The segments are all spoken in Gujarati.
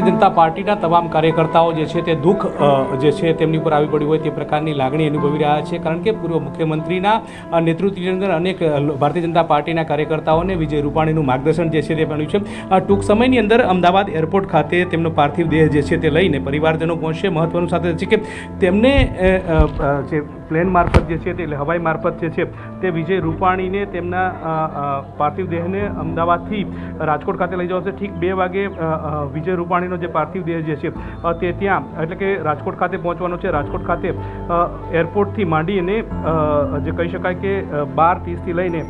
ભારતીય જનતા પાર્ટીના તમામ કાર્યકર્તાઓ જે છે તે દુઃખ જે છે તેમની ઉપર આવી પડ્યું હોય તે પ્રકારની લાગણી અનુભવી રહ્યા છે. કારણ કે પૂર્વ મુખ્યમંત્રીના નેતૃત્વની અંદર અનેક ભારતીય જનતા પાર્ટીના કાર્યકર્તાઓને વિજય રૂપાણીનું માર્ગદર્શન જે છે તે મળ્યું છે. ટૂંક સમયની અંદર અમદાવાદ એરપોર્ટ ખાતે તેમનો પાર્થિવ દેહ જે છે તે લઈને પરિવારજનો પહોંચશે. મહત્વનું સાથે છે કે તેમને જે પ્લેન મારફત જે છે તે, એટલે હવાઈ મારફત જે છે તે વિજય રૂપાણીને તેમના પાર્થિવ દેહને અમદાવાદથી રાજકોટ ખાતે લઈ જવાશે. ઠીક બે વાગે વિજય રૂપાણીનો જે પાર્થિવ દેહ જે છે તે ત્યાં, એટલે કે રાજકોટ ખાતે પહોંચવાનો છે. રાજકોટ ખાતે એરપોર્ટથી માંડી અને જે કહી શકાય કે બાર ત્રીસથી લઈને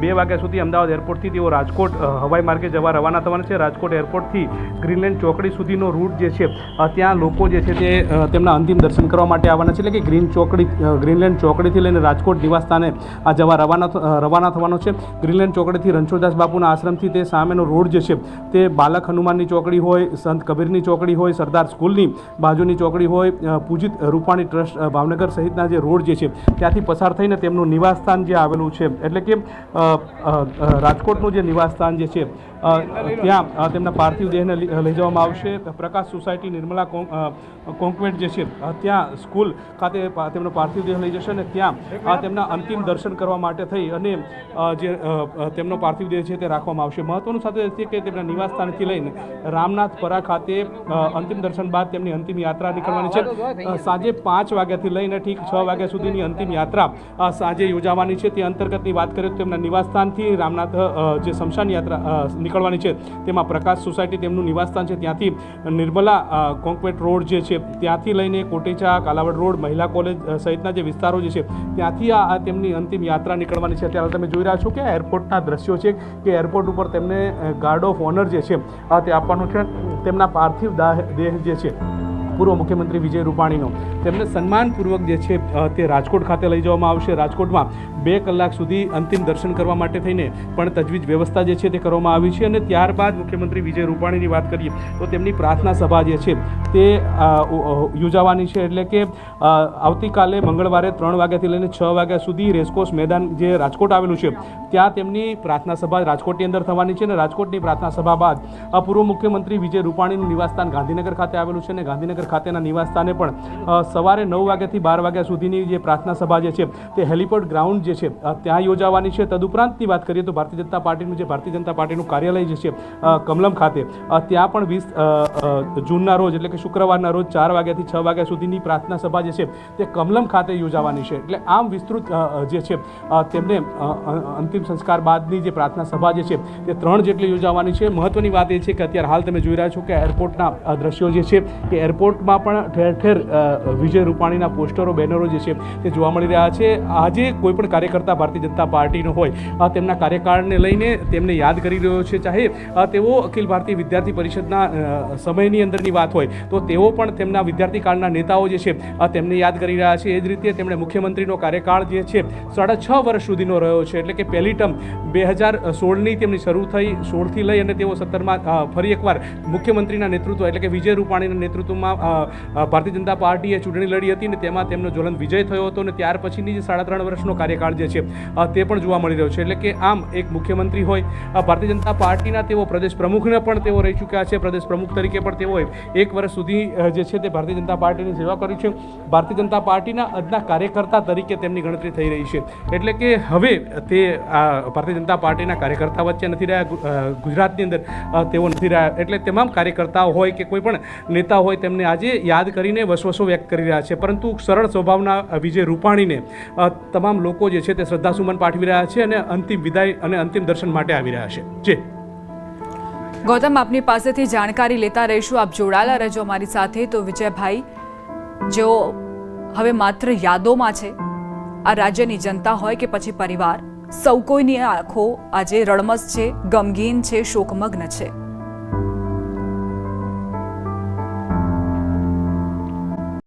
બે વાગ્યા સુધી અમદાવાદ એરપોર્ટથી તેઓ રાજકોટ હવાઈ માર્ગે જવા રવાના થવાના છે. રાજકોટ એરપોર્ટથી ગ્રીનલેન્ડ ચોકડી સુધીનો રૂટ જે છે ત્યાં લોકો જે છે તે તેમના અંતિમ દર્શન કરવા માટે આવવાના છે. એટલે કે ગ્રીન ચોકડી ગ્રીનલેન્ડ ચોકડીથી લઈને રાજકોટ નિવાસસ્થાને આ જવા રવાના રવાના થવાનો છે. ગ્રીનલેન્ડ ચોકડીથી રણછોડદાસ બાપુના આશ્રમથી તે સામેનો રોડ જે છે તે બાલક હનુમાનની ચોકડી હોય સંત કબીરની ચોકડી હોય સરદાર સ્કૂલની બાજુની ચોકડી હોય પૂજિત રૂપાણી ટ્રસ્ટ ભાવનગર સહિતના જે રોડ જે છે ત્યાંથી પસાર થઈને તેમનું નિવાસસ્થાન જે આવેલું છે એટલે કે રાજકોટનું જે નિવાસસ્થાન જે છે ત્યાં તેમના પાર્થિવ દેહને લઈ જવામાં આવશે. પ્રકાશ સોસાયટી નિર્મલા કોં- અ, જે છે ત્યાં સ્કૂલ ખાતે તેમનો પાર્થિવ દેહ લઈ જશે અને ત્યાં તેમના અંતિમ દર્શન કરવા માટે થઈ અને જે તેમનો પાર્થિવ દેહ છે તે રાખવામાં આવશે. મહત્વનું સાથે છે કે તેમના નિવાસસ્થાનથી લઈને રામનાથપરા ખાતે અંતિમ દર્શન બાદ તેમની અંતિમ યાત્રા નીકળવાની છે. સાંજે પાંચ વાગ્યાથી લઈને ઠીક છ વાગ્યા સુધીની અંતિમ યાત્રા સાંજે યોજાવાની છે. તે અંતર્ગતની વાત કરીએ તો તેમના નિવાસસ્થાનથી રામનાથ જે શમશાન યાત્રા નીકળવાની છે, તેમાં પ્રકાશ સોસાયટી તેમનું નિવાસસ્થાન છે. ત્યાંથી નિર્મલા કોંકવેટ રોડ જે છે, ત્યાંથી લઈને કોટેચા, કાલાવડ રોડ, મહિલા કોલેજ સહિતના જે વિસ્તારો જે છે, ત્યાંથી આ તેમની અંતિમ યાત્રા નીકળવાની છે. અત્યારે તમે જોઈ રહ્યા છો કે એરપોર્ટના દ્રશ્યો છે કે એરપોર્ટ ઉપર તેમને ગાર્ડ ઓફ ઓનર જે છે તે આપવાનું છે. તેમના પાર્થિવ દાહ દેહ જે છે પૂર્વ મુખ્યમંત્રી વિજય રૂપાણીનો. તેમને સન્માનપૂર્વક જે છે તે રાજકોટ ખાતે લઈ જવામાં આવશે. રાજકોટમાં બે કલાક સુધી અંતિમ દર્શન કરવા માટે થઈને પણ તજવીજ વ્યવસ્થા જે છે, તે કરવામાં આવી છે. અને ત્યારબાદ મુખ્યમંત્રી વિજય રૂપાણીની વાત કરીએ, તો તેમની પ્રાર્થના સભા જે છે, તે યોજાવાની છે. એટલે કે આવતીકાલે મંગળવારે ત્રણ વાગ્યાથી લઈને છ વાગ્યા સુધી રેસકોર્સ મેદાન જે રાજકોટ આવેલું છે, ત્યાં તેમની પ્રાર્થના સભા રાજકોટની અંદર થવાની છે. અને રાજકોટની પ્રાર્થના સભા બાદ પૂર્વ મુખ્યમંત્રી વિજય રૂપાણીનું નિવાસસ્થાન ગાંધીનગર ખાતે આવેલું છે. અને ગાંધીનગર ખાતેના નિવાસસ્થાને પણ સવારે નવ વાગ્યાથી બાર વાગ્યા સુધીની જે પ્રાર્થના સભા જે છે, તે હેલિપોર્ટ ગ્રાઉન્ડ જે છે ત્યાં યોજાવાની છે. તદુપરાંતની વાત કરીએ તો ભારતીય જનતા પાર્ટીનું જે ભારતીય જનતા પાર્ટીનું કાર્યાલય જે છે કમલમ ખાતે ત્યાં પણ વીસ જૂનના રોજ એટલે કે શુક્રવારના રોજ ચાર વાગ્યાથી છ વાગ્યા સુધીની પ્રાર્થના સભા જે છે, તે કમલમ ખાતે યોજાવાની છે. એટલે આમ વિસ્તૃત જે છે તેમને અંતિમ સંસ્કાર બાદની જે પ્રાર્થના સભા જે છે, તે ત્રણ જેટલી યોજાવાની છે. મહત્વની વાત એ છે કે અત્યારે હાલ તમે જોઈ રહ્યા છો કે એરપોર્ટના દ્રશ્યો જે છે કે એરપોર્ટમાં પણ ઠેર ઠેર વિજય રૂપાણીના પોસ્ટરો, બેનરો જે છે, તે જોવા મળી રહ્યા છે. આજે કોઈ પણ કાર્યકર્તા ભારતીય જનતા પાર્ટીનો હોય તેમના કાર્યકાળને લઈને તેમને યાદ કરી રહ્યો છે ચાહે તેઓ અખિલ ભારતીય વિદ્યાર્થી પરિષદના સમયની અંદરની વાત હોય, તો તેઓ પણ તેમના વિદ્યાર્થી કાળના નેતાઓ જે છે તેમને યાદ કરી રહ્યા છે. એ જ રીતે તેમણે મુખ્યમંત્રીનો કાર્યકાળ જે છે, સાડા છ વર્ષ સુધીનો રહ્યો છે. એટલે કે પહેલી ટર્મ બે હજાર સોળની તેમની શરૂ થઈ, સોળથી લઈ અને તેઓ સત્તરમાં ફરી એકવાર મુખ્યમંત્રીના નેતૃત્વ, એટલે કે વિજય રૂપાણીના નેતૃત્વમાં ભારતીય જનતા પાર્ટીએ ચૂંટણી લડી હતી ને તેમાં તેમનો જ્વલંત વિજય થયો હતો અને ત્યાર પછીની જે સાડા ત્રણ વર્ષનો કાર્યકાળ જે છે તે પણ જોવા મળી રહ્યો છે. એટલે કે આમ એક મુખ્યમંત્રી હોય ભારતીય જનતા પાર્ટીના તેઓ પ્રદેશ પ્રમુખને પણ તેઓ રહી ચૂક્યા છે, પ્રદેશ પ્રમુખ તરીકે પણ તેઓએ એક વર્ષ સુધી જે છે તે ભારતીય જનતા પાર્ટીની સેવા કરી છે. ભારતીય જનતા પાર્ટીના અદના કાર્યકર્તા તરીકે તેમની ગણતરી થઈ રહી છે. એટલે કે હવે તે, આ, ભારતીય જનતા પાર્ટીના કાર્યકર્તા વચ્ચે નથી રહ્યા ગુજરાતની અંદર તેઓ નથી રહ્યા. એટલે તમામ કાર્યકર્તાઓ હોય કે કોઈ પણ નેતા હોય તેમને આજે યાદ કરીને વસવસો વ્યક્ત કરી રહ્યા છે. પરંતુ સરળ સ્વભાવના વિજય રૂપાણીને તમામ લોકો જે છે તે શ્રદ્ધાસુમન પાઠવી રહ્યા છે અને અંતિમ વિદાય અને અંતિમ દર્શન માટે આવી રહ્યા છે. જે ગૌતમ, આપની પાસેથી જાણકારી લેતા રહીશું. આપ જોડાયેલા રહેજો અમારી સાથે. તો વિજયભાઈ, જેઓ હવે માત્ર યાદોમાં છે, આ રાજ્યની જનતા હોય કે પછી પરિવાર, સૌ કોઈની આંખો આજે રડમસ છે, ગમગીન છે, શોકમગ્ન છે.